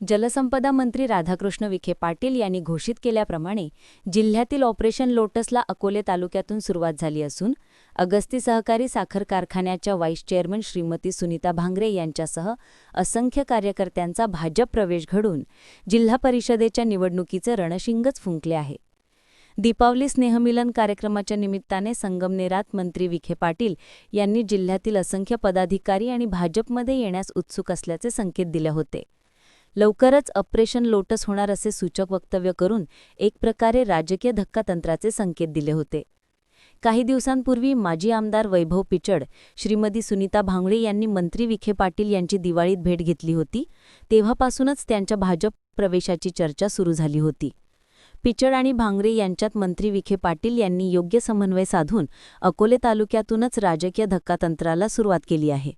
जलसंपदा मंत्री राधाकृष्ण विखे पाटील यांनी घोषित केल्याप्रमाणे जिल्ह्यातील ऑपरेशन लोटसला अकोले तालुक्यातून सुरुवात झाली असून अगस्ती सहकारी साखर कारखान्याच्या व्हाईस चेअरमन श्रीमती सुनीता भांगरे यांच्यासह असंख्य कार्यकर्त्यांचा भाजप प्रवेश घडून जिल्हा परिषदेच्या निवडणुकीचे रणशिंगच फुंकले आहे. दीपावली स्नेहमिलन कार्यक्रमाच्या निमित्ताने संगमनेरात मंत्री विखे पाटील यांनी जिल्ह्यातील असंख्य पदाधिकारी आणि भाजपमध्ये येण्यास उत्सुक असल्याचे संकेत दिले होते. लवकरच ऑपरेशन लोटस होणार असे सूचक वक्तव्य करून एक प्रकारे राजकीय धक्कातंत्राचे संकेत दिले होते. काही दिवसांपूर्वी माजी आमदार वैभव पिचड श्रीमती सुनीता भांगळे यांनी मंत्री विखे पाटील यांची दिवाळीत भेट घेतली होती तेव्हापासूनच त्यांच्या भाजप प्रवेशाची चर्चा सुरू झाली होती. पिचड आणि भांगरे यांच्यात मंत्री विखे पाटील यांनी योग्य समन्वय साधून अकोले तालुक्यातूनच राजकीय धक्कातंत्राला सुरुवात केली आहे.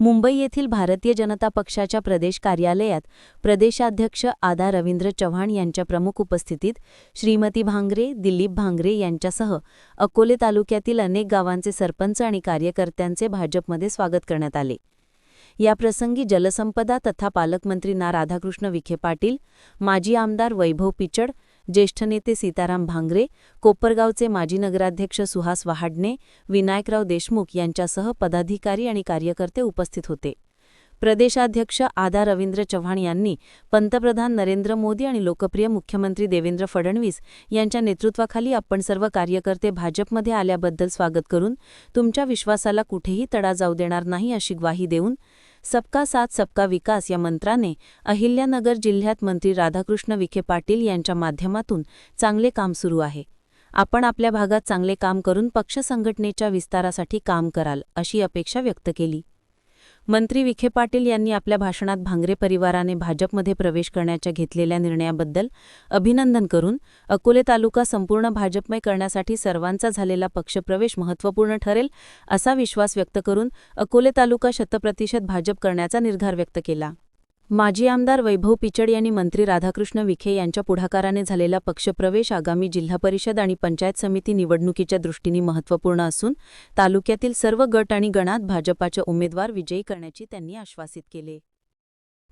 मुंबई येथील भारतीय जनता पक्षाच्या प्रदेश कार्यालयात प्रदेशाध्यक्ष आदा रवींद्र चव्हाण यांच्या प्रमुख उपस्थितीत श्रीमती भांगरे दिलीप भांगरे यांच्यासह अकोले तालुक्यातील अनेक गावांचे सरपंच आणि कार्यकर्त्यांचे भाजपमध्ये स्वागत करण्यात आले. याप्रसंगी जलसंपदा तथा पालकमंत्री ना राधाकृष्ण विखे पाटील माजी आमदार वैभव पिचड ज्येष्ठ नेते सीताराम भांगरे कोपरगावचे माजी नगराध्यक्ष सुहास वहाडणे विनायकराव देशमुख यांच्यासह पदाधिकारी आणि कार्यकर्ते उपस्थित होते. प्रदेशाध्यक्ष आदा रवींद्र चव्हाण यांनी पंतप्रधान नरेंद्र मोदी आणि लोकप्रिय मुख्यमंत्री देवेंद्र फडणवीस यांच्या नेतृत्वाखाली आपण सर्व कार्यकर्ते भाजपमध्ये आल्याबद्दल स्वागत करून तुमच्या विश्वासाला कुठेही तडा जाऊ देणार नाही अशी ग्वाही देऊन सबका साथ सबका विकास या मंत्राने अहिल्यानगर जिल्ह्यात मंत्री राधाकृष्ण विखे पाटील यांच्या माध्यमातून चांगले काम सुरू आहे. आपण आपल्या भागात चांगले काम करून पक्ष संघटनेच्या विस्तारासाठी काम कराल अशी अपेक्षा व्यक्त केली. मंत्री विखे पाटील यांनी आपल्या भाषणात भांगरे परिवाराने भाजपमध्ये प्रवेश करण्याच्या घेतलेल्या निर्णयाबद्दल अभिनंदन करून अकोले तालुका संपूर्ण भाजपमय करण्यासाठी सर्वांचा झालेला पक्षप्रवेश महत्त्वपूर्ण ठरेल असा विश्वास व्यक्त करून अकोले तालुका शतप्रतिशत भाजप करण्याचा निर्धार व्यक्त केला. माजी आमदार वैभव पिचड यांनी मंत्री राधाकृष्ण विखे यांच्या पुढाकाराने झालेला पक्षप्रवेश आगामी जिल्हा परिषद आणि पंचायत समिती निवडणुकीच्या दृष्टीने महत्त्वपूर्ण असून तालुक्यातील सर्व गट आणि गणात भाजपाचे उमेदवार विजयी करण्याची त्यांनी आश्वासित केले.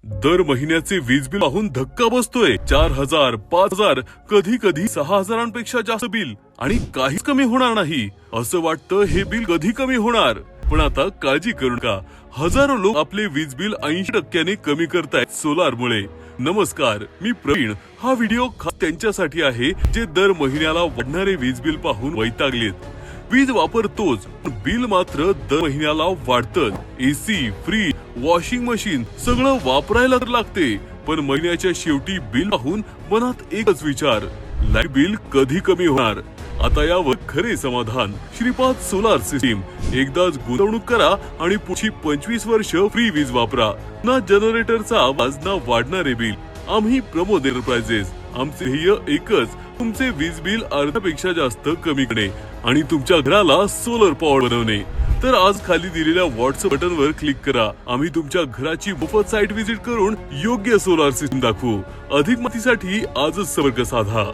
दर महिन्याचे वीज बिल पाहून धक्का बसतोय. चार हजार पाच हजार कधी कधी सहा हजारांपेक्षा जास्त बिल आणि काहीच कमी होणार नाही. असं वाटतं हे बिल कधी कमी होणार? पण आता काळजी करू नका. हजारो लोक आपले वीज बिल ऐंशी टक्क्याने कमी करतायत सोलार मुळे नमस्कार मी प्रवीण. हा व्हिडिओ त्यांच्यासाठी आहे जे दर महिन्याला वाढणारे वीज बिल पाहून वैतागलेत. वीज वापरतोच बिल मात्र दर महिन्याला वाढतं एसी फ्रीज वॉशिंग मशीन सगळं वापरायला तर लागते पण महिन्याच्या शेवटी बिल पाहून मनात एकच विचार. लाइट बिल कधी कमी होणार? आता यावर खरे समाधान श्रीपाद सोलार सिस्टीम. एकदाच गुंतवणूक करा आणि पुढची पंचवीस वर्ष फ्री वीज वापरा. ना जनरेटरचा आवाज ना वाढणारे बिल. आम्ही प्रमोद एंटरप्राइजेस आमचे ध्येय एकच तुमचे वीज बिल अर्ध्यापेक्षा जास्त कमी करणे आणि तुमच्या घराला सोलर पॉवर बनवणे. तर आज खाली दिलेल्या व्हॉट्सअप बटनवर क्लिक करा. आम्ही तुमच्या घराची मोफत साईट व्हिजिट करून योग्य सोलार सिस्टम दाखवू. अधिक माहितीसाठी आजच संपर्क साधा.